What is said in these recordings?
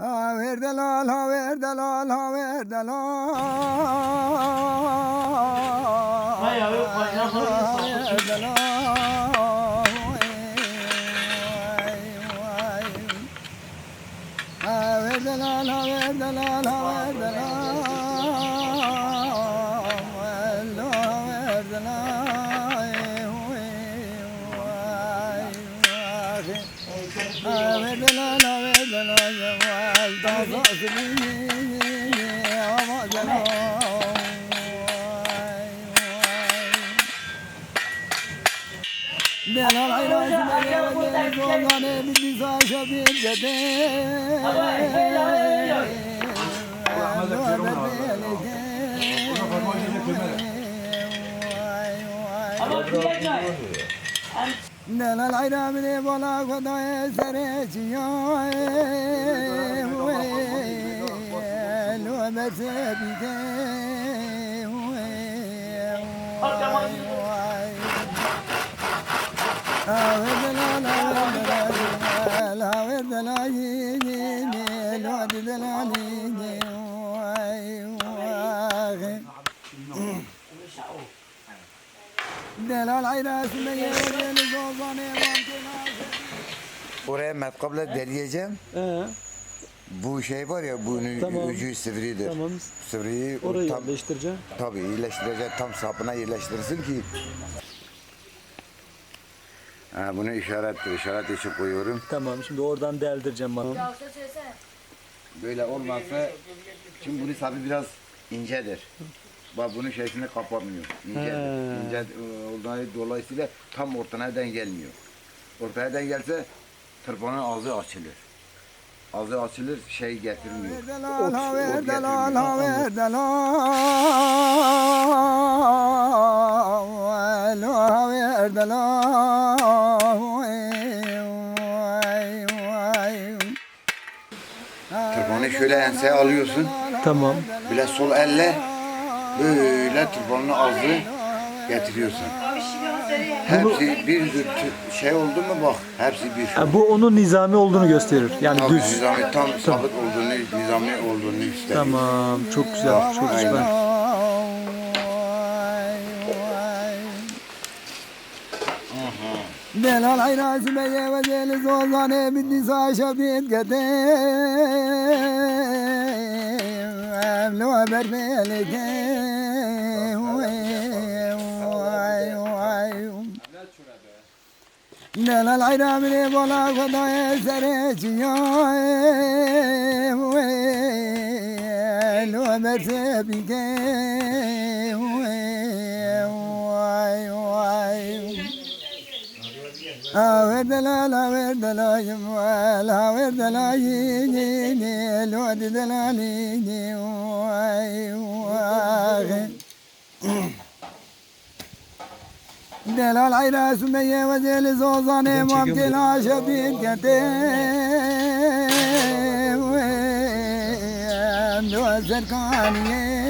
ver delal, ver delal, ver delal. Ver delal, ver delal, ver delal. la la la Ama diyecek. Nella laira mine bola goda sere chiyo lo merse bige Delal ayra sümeye Oraya matkapla deleyeceğim. Ee, Bu şey var ya bunun Tamam. ucu sivridir. tamam. Sivriyi Orayı tam, yerleştireceğim. tabii iyileştirecek tam sapına yerleştirsin ki. Ha, bunu işarettir. İşaret için koyuyorum. Tamam şimdi oradan deldireceğim bana. Böyle olmazsa şimdi bunun sapı biraz incedir. Bak bunun şeysini kapatmıyor. İncedir. He. İnce e, olduğu dolayısıyla tam ortaya denk gelmiyor. Ortaya denk gelse tırpanın ağzı açılır. Ağzı açılır şey getirmiyor. ot delal getirmiyor. Tırpanı şöyle enseye alıyorsun. Tamam. Bile sol elle böyle tırpanın ağzı getiriyorsun. Hepsi bir şey oldu mu bak hepsi bir. Ha, bu onun nizami olduğunu gösterir. Yani Tabii düz. nizami tam sabit olduğunu, nizami olduğunu ister. Tamam. Çok güzel. Çok Aynen. süper. Delal ayra sümeye ve deli zozane bitti saşa لو برميلك لا لا العين عملي بولا غدا يسريت يا لو ودلال ودلال ولا ودلال ني الود دلال ني واي عيرا سمية وزيل زوزاني ممتلا شبيد كتير وزركانيه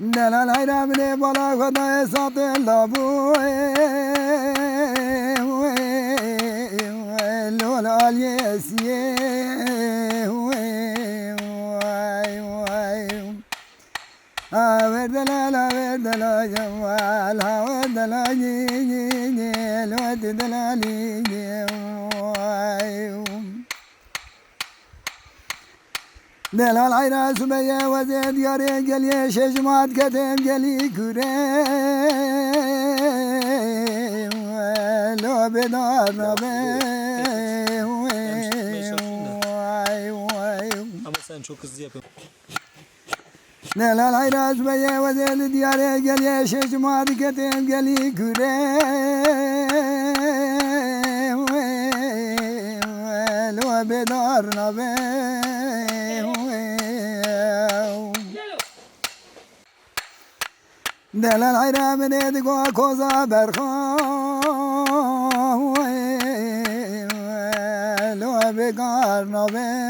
Delal ayra mene bala khada satel labu lo lal yesiye wai wai Averdala averdala jamal averdala ni ni ni lodala ni ni Delal ayra sümeye ve zed yare geliye şeşmat kedem geli küre Lo bedar vay Ama sen çok hızlı yapıyorsun. Nelal hayraz ve ye ve zeli diyare gel ye şeşma diketim geli küre Lo bedar na دلال عيرا من يدقوا كوزا برخا لو بقار نبي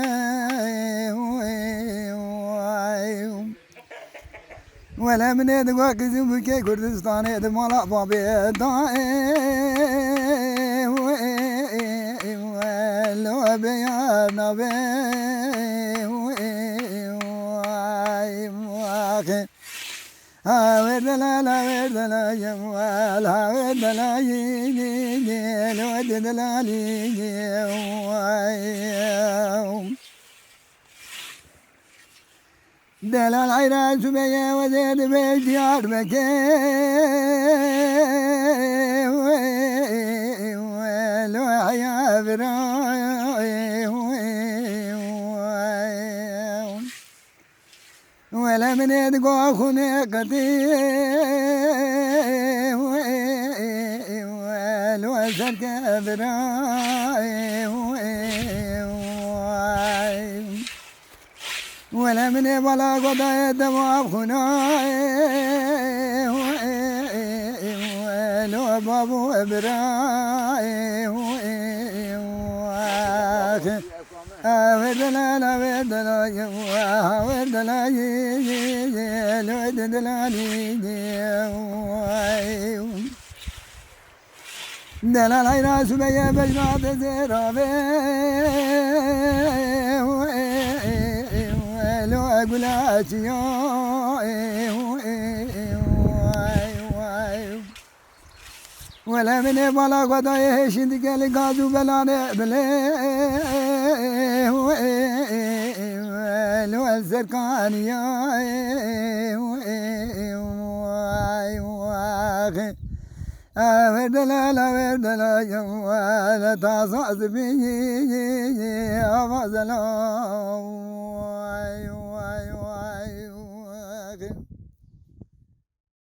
ولا من يدقوا كزم بكي كردستان يد مالا بابي دائي لو بقار نبي ആവേദനാല دلال عيران سبيا وزيد بيت ديار بكي ويل وحيا براي لمنيت قوخني قديم والوزر كبرايم ولا مني ولا قضى يدم ودنا ودنا ولا من بلا قضايا شندك القاضي بلا بلا الزرقانية ورد لا